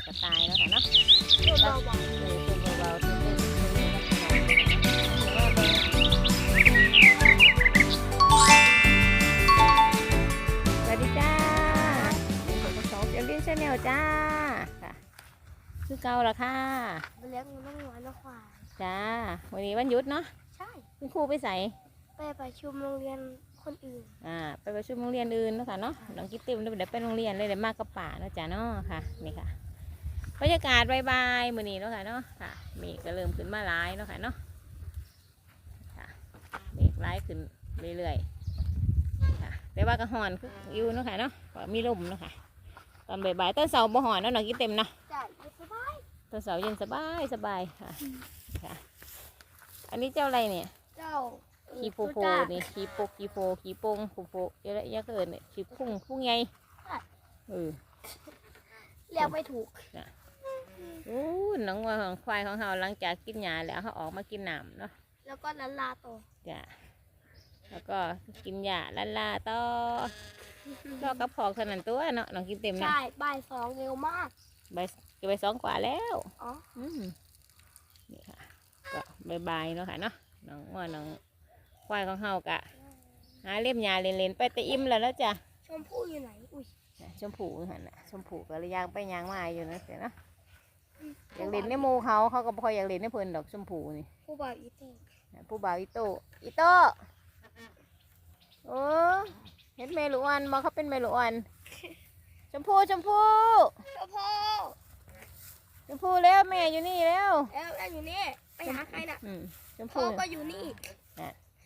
แล้วก็ตายแล้วค่ะเนาะตัวเบาเออตัวเบาๆตัวเต้นตัวนี้นะพี่น้องเดี๋ยวว่าเบิ่งสวัสดีจ้าผมก็สองเจลลี่ชาแนลจ้าค่ะ คือเก่าละค่ะๆไปเลี้ยงน้องหวานน้องควายจ้า วันนี้วันหยุดเนาะ ใช่ คุณครูไปใส่ไปประชุมโรงเรียนคนอื่น อ่า ไปประชุมโรงเรียนอื่นเนาะค่ะเนาะ น้องกิ๊ตติมเดี๋ยวไปโรงเรียนเลยเดี๋ยวมากกับป่าเนาะจ้าเนาะค่ะ นี่ค่ะ บรรยากาศบายๆมื้อนี้เนาะค่ะเนาะค่ะเมฆก็เริ่มขึ้นมาหลายเนาะค่ะเนาะค่ะเมฆหลายขึ้นเรื่อยๆค่ะแต่ว่าก็หอนคืออยู่เนาะค่ะเนาะก็มีลมเนาะค่ะตอนบ่ายๆต้นเสาบ่หอนเนาะน้องกิ๊ตเต็มเนาะจ้ะอยู่สบายต้นเสาเย็นสบายสบายค่ะค่ะ อันนี้เจ้าอะไรเนี่ยเจ้าเอ่อขี้โพโพจ้านี่ขี้โปกขี้โพขี้โปงโพโพเยอะแยะเกินเนี่ยขี้พุ่งพุ่งไงเออเรียกไม่ถูก อู้น้องวัวของควายของเราหลังจากกินหญ้าแล้วเขาออกมากินน้ำเนาะแล้วก็ลันลาโตอจ้ะแล้วก็กินหญ้าลันลาต่อรอกระพอกเท่านั้นตัวเนาะน้องกินเต็มนะใช่บ่ายสองเร็วมากใบจะไปสองกว่าแล้วอ๋ออืมนี่ค่ะก็บายบายเนาะค่ะเนาะน้องว่าน้องควายของเฮากะหาเล่มหญ้าเล่นๆไปแต่อิ่มแล้วแล้วจ้ะชมพู่อยู่ไหนอุ้ยน่ะชมพูหันน่ะชมพูก็เลยยางไปยางมาอยู่นะเสียเนาะ อยากเล่นในหมูเขาเขาก็บ่ค่อยอยากเล่นในเพิ่นดอกชมพูนี่ ผู้บ่าวอีเตอร์น่ะผู้บ่าวอีโต้อีโต้โอ้เห็นเมลูกอันมาเขาเป็นเมลูกอันชมพูชมพูชมพู่ชมพูแล้วแม่อยู่นี่แล้วแล้วแล้วอยู่นี่ไปหาใครน่ะอืมชมพ่อพูก็อยู่นี่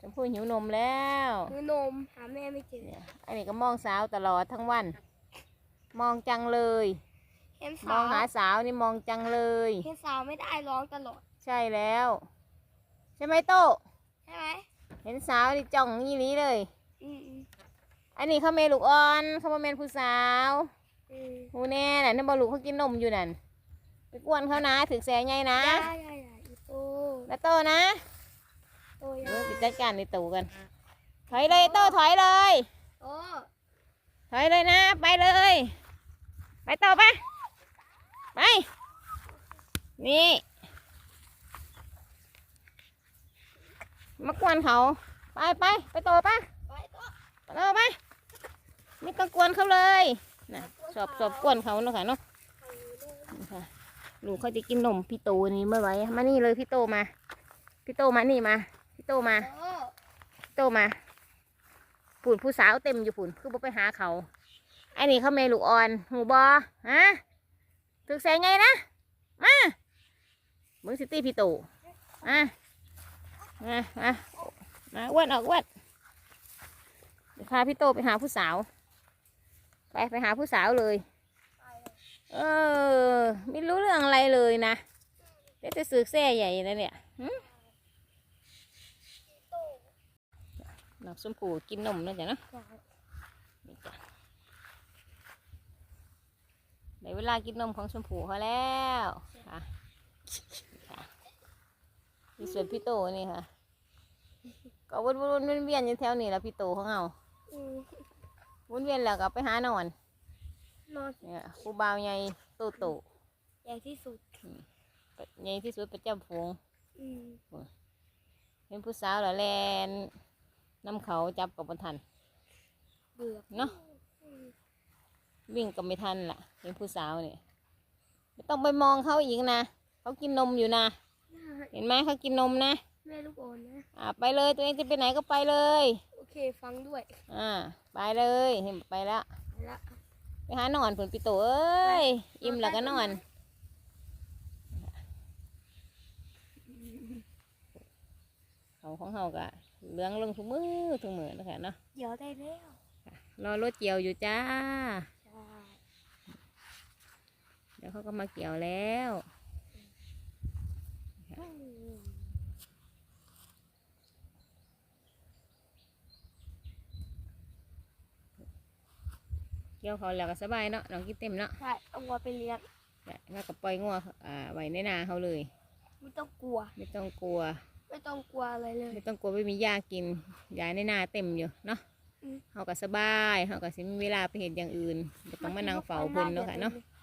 ชมพูหิวนมแล้วมือนมหาแม่ไม่เจอเนี่ยอันนี้ก็มองสาวตลอดทั้งวัน มองจังเลย เห็นมสาองวหาสาวนี่มองจังเลย เห็นสาวไม่ได้ร้องตลอดใช่แล้ว ใช่ไหมโต้ใช่ไหมเห็นสาวนี่จ้องยี่นี้เลย อืมอืมอันนี้เขาเมลูกอ่อนเขามาเมนผู้สาวอืมหูแน่น่ะนั่นบอลูกเขากินนมอยู่นั่นไปกวนเขานะถึกแสงไงนะได้ได้ได้อีโตแล้วโตนะโตยเดี๋ยวไปจัดการในตู่กัน ถอยเลยโตถอยเลยโอ้ถอยเลยนะ ไปเลย ไปต่อไป ไป นี่ มากวนเขา ไปไปไปต่อไปไปโตไปต่อไปไม่ต้องกวนเขาเลยนะสอบสอบกวนเขาเนาะค่ะเนาะนี่ค่ะลูกเขาจะกินนมพี่โตนี่เมื่อไหร่มานี่เลยพี่โตมา พี่โตมานี่มา พี่โตมา โอ้พี่โตมาฝุ่นผู้สาวเต็มอยู่ฝุ่นคือบ่ไปหาเขาไอ้นี่เขาเมลูกอ่อนหูบอฮะ ถึกแสงไงนะ มามึงสิตี้พี่โตมามามามาอ้วนออกอ้วนเดี๋ยวพาพี่โตไปหาผู้สาว ไปไปหาผู้สาวเลย เออ ไม่รู้เรื่องอะไรเลยนะเดี๋ยวจะสึกแส่ใหญ่นะเนี่ยหึน้องชมพูกินนมนะจ๊ะเนาะนี่จ้ะ ได้เวลากินนมของชมพูเขาแล้วค่ะค่ะมีส่วนพี่โตนี่ค่ะ ก็วนวนวนเวียนๆอยู่แถวนี้แหล้วพี่โตของเราอืมวนเวียนแล้วก็ไปหานอน นอนเนี่ยครูบาวใหญ่โตโตใหญ่ที่สุดใหญ่ที่สุดประจำฝูงอืมเห็นผู้สาวแล้วแลนน้ำเขาจับกับบนทันเบื่อเนาะอืม วิ่งกับไม่ทันล่ะเห็นผู้สาวเนี่ยไม่ต้องไปมองเขาอีกนะเขากินนมอยู่นะ เห็นไหมเขากินนมนะ แม่ลูกโอนนะ อ่าไปเลยตัวเองจะไปไหนก็ไปเลย โอเค ฟังด้วย อ่า ไปเลยเห็นไปแล้วไปละไปหานอนผลปิโตเอ้ย อิ่มแล้วก็นอน เขาของเขาก็เหลืองลงทุกมือทุกมือนะคะเนาะเดี๋ยวได้แล้วรอรถเกี่ยวอยู่จ้าใช่ เดี๋ยวเขาก็มาเกี่ยวแล้วอืมเกี่ยวเขาแล้วก็สบายเนาะน้องกินเต็มเนาะใช่เอาวัวไปเลี้ยงแล้วก็ปล่อยงัวอ่าไว้ในนาเขาเลย ไม่ต้องกลัว ไม่ต้องกลัว ไม่ต้องกลัวอะไรเลย ไม่ต้องกลัวไม่มีหญ้ากินยายในนาเต็มอยู่เนาะอืมเขาก็สบายเขาก็สิมีเวลาไปเห็นอย่างอื่นบ่ต้องมานั่งเฝ้าเพิ่นเนาะค่ะเนาะค่ะ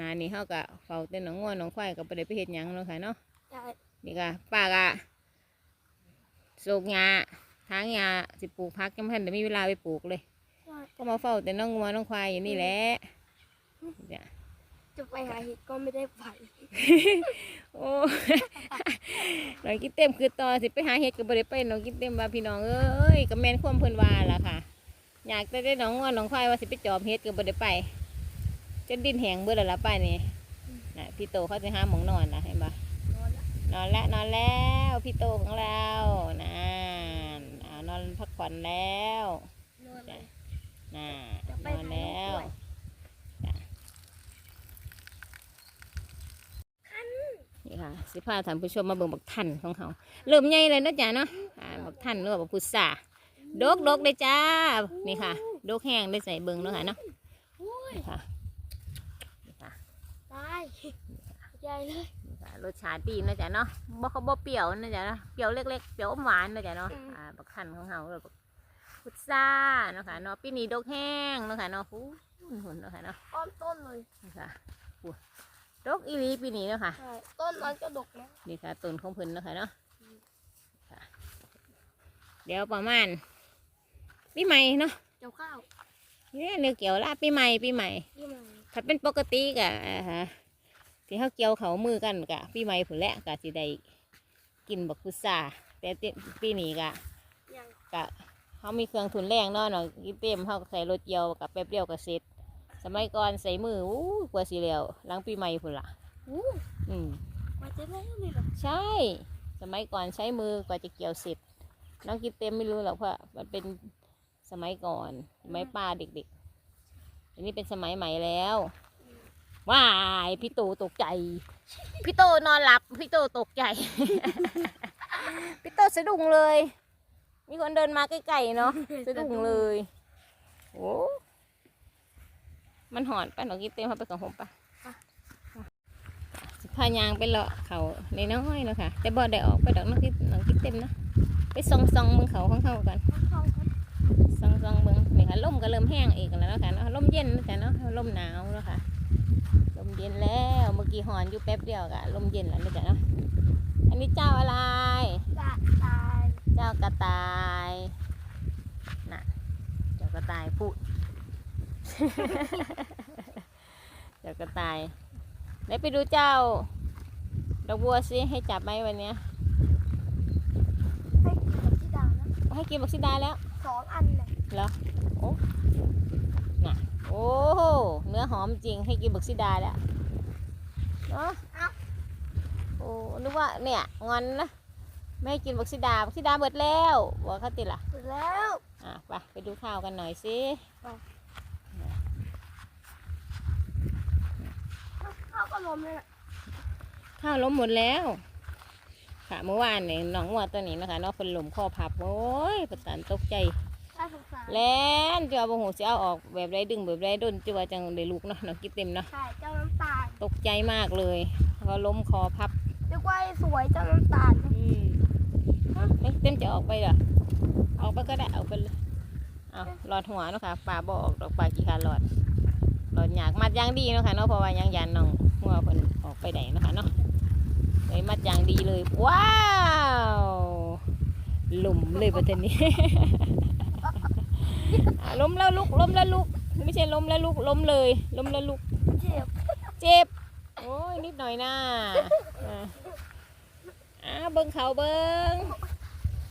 นานี่เฮาก็เฝ้าแต่หนองงัวหนองควายก็บ่ได้ไปเฮ็ดหยังเนาะค่ะเนาะใช่นี่ก็ป้าก็โศกหญ้าทางหญ้าสิปลูกพักยังบ่ทันได้มีเวลาไปปลูกเลยใช่ก็มาเฝ้าแต่น้องงัวน้องควายอยู่นี่แหละเนี่ย จะไปหาเห็ดก็ไม่ได้ไปโอ้ น้องกินเต็มคือต่อสิไปหาเห็ดก็บ่ได้ไปน้องกินเต็มว่าพี่น้องเอ้ยก็แม่นความเพิ่นว่าล่ะค่ะ อยากแต่ได้น้องงัวน้องควายว่าสิไปจอบเห็ดก็บ่ได้ไป จนดินแห้งเบิดแล้วล่ะไปนี่น่ะพี่โตเขาจะหาหมองนอนล่ะเห็นบ่นอนละนอนแล้วนอนแล้วพี่โตของเรานั่นอ่านอนพักผ่อนแล้วนอนเลยน่ะจะนไปอนหาแล้ลูกวด้วยนี่ค่ะสิพาท่านผู้ชมมาเบิ่งบักทันของเขาเริ่มใหญ่เลยเนาะจ้ะเนาะอ่าบักทันหรือว่าบักพุทราดกดกเลยจ้านี่ค่ะ ดกแห้งได้ใส่เบิ่งเนาะค่ะเนาะอุ้ยนี่ค่ะนี่ค่ะตาย ใหญ่เลยนี่ค่ะรสชาติดีเนาะจ้ะเนาะบ่เขาบ่เปรี้ยวเนาะจ้ะเนาะเปรี้ยวเล็กๆเปรี้ยวอมหวานเนาะจ้ะเนาะอ่าบักทันของเขาเลยบักพุทราเนาะค่ะเนาะปีนี้ดกแห้งเนาะค่ะเนาะหูหุ่นเนาะค่ะเนาะอ้อมต้นเลยนี่ค่ะอู้ดกอีหลีปีนี้เนาะค่ะใช่ต้นนั้นก็ดกนะนี่ค่ะต้นของเพิ่นเนาะค่ะเนาะค่ะเดี๋ยวประมาณปีใหม่เนาะเจ้าข้าวเนี่ยเนื้อเกี่ยวละปีใหม่ปีใหม่ยี่มันถ้าเป็นปกติกะฮะ ที่เขาเกี่ยวเขามือกันกะปีใหม่ผุนแหละกะสิได้กินบักพุทราแต่ติปีนี้กะยังกะเขามีเครื่องทุนแรงเนาะเนาะกินเต็มเขาก็ใส่รถเกี่ยวกับแป๊บเดียวก็เสร็จสมัยก่อนใส่มืออู้กว่าสิแล้วหลังปีใหม่ผุนละอู้อืมมาจะได้เลยเหรอใช่ สมัยก่อนใช้มือกว่าจะเกี่ยวเสร็จน้องกินเต็มไม่รู้หรอกเพราะมันเป็นสมัยก่อนสมัยป้าเด็กๆอันนี้เป็นสมัยใหม่แล้ว ว้ายพี่โตตกใจ พี่โตนอนหลับ พี่โตตกใจ พี่โตสะดุ้งเลย มีคนเดินมาใกล้ๆเนาะสะดุ้งเลยโอ้มันหอนไปหนองกินเต็มเขาไปกับผมปะสิพายางไปเลาะเขาในน้อยๆเนาะค่ะ แต่บ่ได้ออกไปดอกน้องกินน้องกินเต็มเนาะไปส่องซองๆเมืองเขาของเขากันเข้าครับส่องซองๆเมืองนี่ค่ะลมก็เริ่มแห้งอีกแล้วเนาะค่ะเนาะลมเย็นแล้วจ้ะเนาะลมหนาวแล้วค่ะลม เย็นแล้ว เมื่อกี้หอนอยู่แป๊บเดียวกะลมเย็นแล้วนะจ๊ะเนาะอันนี้เจ้าอะไรกะตาย เจ้ากระต่ายน่ะเจ้ากระต่ายพูด เจ้ากระต่ายไหนไปดูเจ้า ดอกบัวสิให้จับไหมวันเนี้ยให้กินกับที่ดาวนะให้กินบักซิดาแล้วสองอันเลยเหรอโอ้น่ะ โอ้โหเนื้อหอมจริงให้กินบักซิดาแล้วเนาะโอ้นึกว่าเนี่ยงอนนะไม่ให้กินบักซิดาบักซิดาเบิดแล้วบอกเขาติดล่ะเสร็จแล้วอะไปไปดูข้าวกันหน่อยสิข้าวก็ล้มเลยน่ะข้าวล้มหมดแล้วค่ะเมื่อวานเนี่ยน้องวัวตัวนี้นะคะเน้องเป็นลมคอพับโอ้ยประสานตกใจน่า สงสารแล่นจะเอาบงหูจะเอาออกแบบไรดึงแบบไรด้นจะว่าจังได้ลูกเนาะน้องกินเต็มเนาะใช่เจ้าน้ำตาลตกใจมากเลยก็ล้มคอพับเรียกว่าไอ้สวยเจ้าน้ำตาลนะอืมเอ้าไม่เต็มจะออกไปเหรอออกไปก็ได้เอาไปเลยเอาหลอดหัวเนาะค่ะปลาบออกดอกปลากี่ขาหลอดหลอดหยากมัดอยางดีเนาะค่ะเนาะเพราะว่ายังยันน้องหัวเพิ่นออกไปไหนเนาะค่ะเนาะเลยมัดอยางดีเลยว้าวหลุมเลยประเทศนี้อะ ล้มแล้วลุกล้มแล้วลุก ไม่ใช่ล้มแล้วลุกล้มเลย ล้มแล้วลุก เจ็บ เจ็บ โอ้ยนิดหน่อยนะอะอ่าเบิ้งเขาเบิ้ง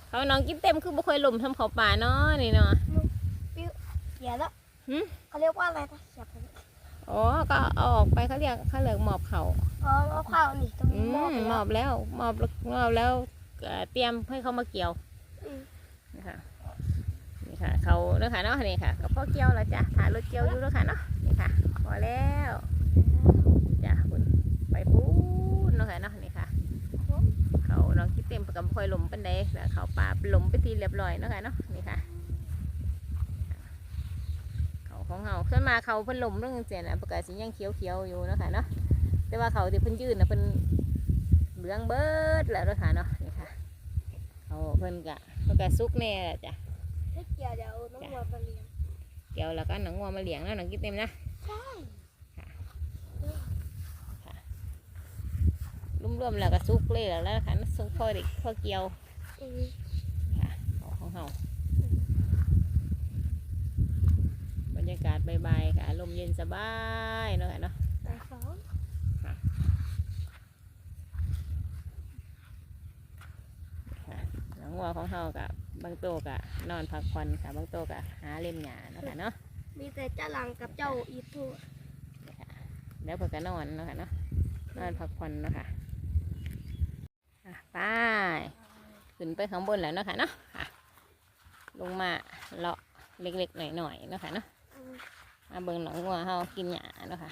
เขาน้องกินเต็มคือบ่ค่อยหล่มทำเขาป่าเนาะนี่เนาะเขียนแล้วหึเขาเรียกว่าอะไรนะเขียนไปอ๋อ ก็เอาออกไปเขาเรียกเขาเรียกหมอบเขาอ๋อมะพร้าวนี่จะอืมีหม้อมไปหมแล้วอบแล้วหมอบหมอบแล้วเอ่อเตรียมให้เขามาเกี่ยวอืมนะคะนี่ ค่ะ เขาเนาะค่ะเนาะนี่ค่ะก็พ่อเกี่ยวแล้วจ้ะถ่ายรถเกี่ยวอยู่แล้วค่ะเนาะนี่ค่ะพอแล้วจ้ะคุณไปปูนเนาะค่ะเนาะนี่ค่ะ เขาน้องคิดเต็มกับคอยลมเปันไดแล้วเขาปลาลมไปทีเรียบร้อยเนาะค่ะเนาะนี่ค่ะเขาของเขาขึ้นมาเขาเพิ่นลมเรื่องเสียนะประกาศสียังเขียวเขียวๆอยู่เนาะค่ะเนาะแต่ว่าเขาที่เพิ่นยืนนะเพิ่นเหลืองเบิดแล้วเนาะค่ะเนาะนี่ค่ะเขาเพิ่นกะเพิ่นกะซุกแน่จ้ะ ถ้าเกี่ยวเดี๋ยวน้องวัวมาเลี้ยงเกี่ยวแล้วก็หนังงัวมาเลี้ยงแล้วหนังกินเต็มนะใช่ค่ะรวมแล้วก็ซุกเลยแล้วนะคะซุกพอเด็กพอเกี่ยวอืมค่ะของเฮาบรรยากาศบายๆค่ะลมเย็นสบายเนาะค่ะเนาะไปสองค่ะหลังวัวของเฮากับ บางโตวกับนอนพักผ่อนค่ะบางโตวกับหาเล่มหญ้าเนาะค่ะเนาะมีแต่เจ้าหลังกับเจ้าอีทูแล้วเพิ่นก็นอนเนาะค่ะเนาะนอนพักผ่อนเนาะค่ะอะไปขึ้นไปข้างบนแล้วเนาะค่ะเนาะค่ะลงมาเลาะเล็กๆหน่อยๆเนาะค่ะเนาะอืมมาเบิ่งหนองงัวเฮากินหญ้าเนาะค่ะ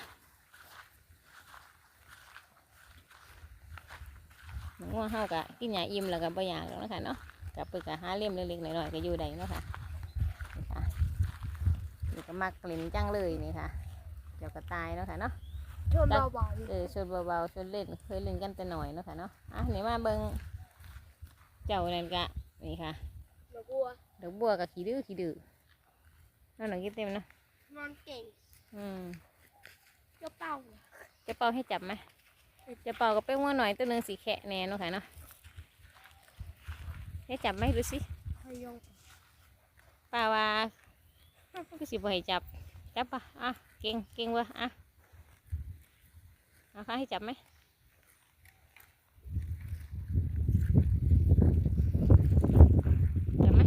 หนองงัวเฮากะกินหญ้าอิ่มแล้วก็บ่อยากแล้วเนาะค่ะเนาะ กับเปิดกะหาเล่มเล็กๆหน่อยๆก็อยู่ได้เนาะค่ะนี่ค่ะนี่ก็มักเล่นจังเลยนี่ค่ะเดี๋ยวก็ตายเนาะค่ะเนาะชนเบาๆอยู่เออชวนเบาๆชวนเล่นเคยเล่นกันแต่หน่อยเนาะค่ะเนาะอะนี่มาเบิ่งเจ้านั่นกะนี่ค่ะหนูกลัวดอกบัวกับขี้ดื้อขี้ดื้อนั่นหนังกินเต็มเนาะนอนเก่งอืมเจ้าเป้าจะเป่าให้จับไหมจะเป่าก็เป็นวัวหน่อยตัวหนึ่งสีแขะแน่เนาะค่ะเนาะ ให้จับไหมดูสิพยองป้าว่าก็สิบ่ให้จับ จับปะอะ เก่งเก่งเวะอะเอาค่ะให้จับไหมจับไหม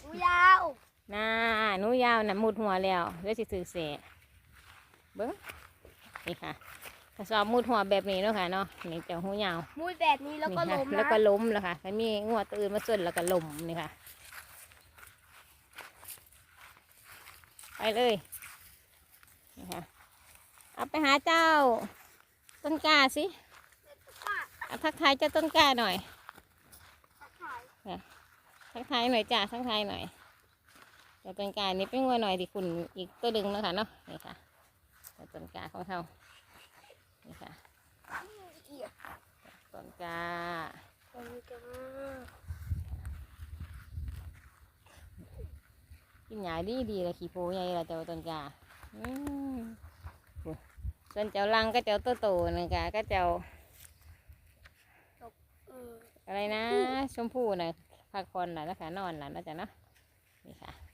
หูยาวน่าหนูยาวน่ะมุดหัวแล้วเดี๋ยวสิถือเสะเบิ้ง นี่ค่ะกระสอบมุดหัวแบบนี้เนาะค่ะเนาะนี่เจ้าหูยาวมุดแบบนี้แล้วก็นี่ล้ค่ะมแล้วนะก็ล้มแล้วค่ะมันมีงวดตัวอื่นมาส่วนแล้วก็ล้มนี่ค่ะ ไปเลยนี่ค่ะเอาไปหาเจ้าต้นกล้าสิเอาทักทายเจ้าต้นกล้าหน่อยทักทายหน่อยจ้าทักทายหน่อยเจ้าต้นกล้านี่เป็นงัวหน่อยที่คุณอีกตัวดึงเนาะค่ะเนาะนี่ค่ะเจ้า ต้นกาของเขานี่ค่ะต้นกาตรงนี้ก็กินหญ้าดีดีเลยขี้โพใหญ่ละเจ้าต้นกาอืมโอ้ส่วนเจ้าลังก็เจ้าโตโตๆนึงกะก็เจ้าอะไรนะ ชมพู่นะพักผ่อนหน่ะนะคะนอนหน่ะนะจ๊ะเนาะนี่ค่ะ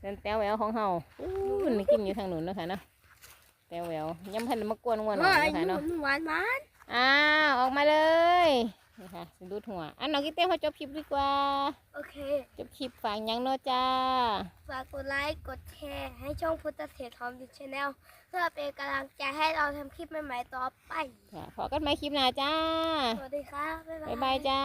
เดินแต้วแหววของเฮาอู้นี่กินอยู่ทางหนุนเนาะคะเนาะแต้วแหววยังพันมากวนงัวหน่อยเฮ้ยเนาะคะหนูเนาะหนูหวานมันอ้าวออกมาเลยนี่ค่ะสิดูดหัวอันน้องกิ๊เต้เขาจบคลิปดีกว่า โอเค จบคลิปฝากหยังเนาะจ้า ฝากกดไลค์ กดแชร์ ให้ช่องพุทธเศรษฐทอมดิชแนลเพื่อเป็นกำลังใจให้เราทำคลิปใหม่ๆต่อไปค่ะพอกันไหมคลิปหน้าจ้า สวัสดีครับ บ๊ายบายบ๊ายบายจ้า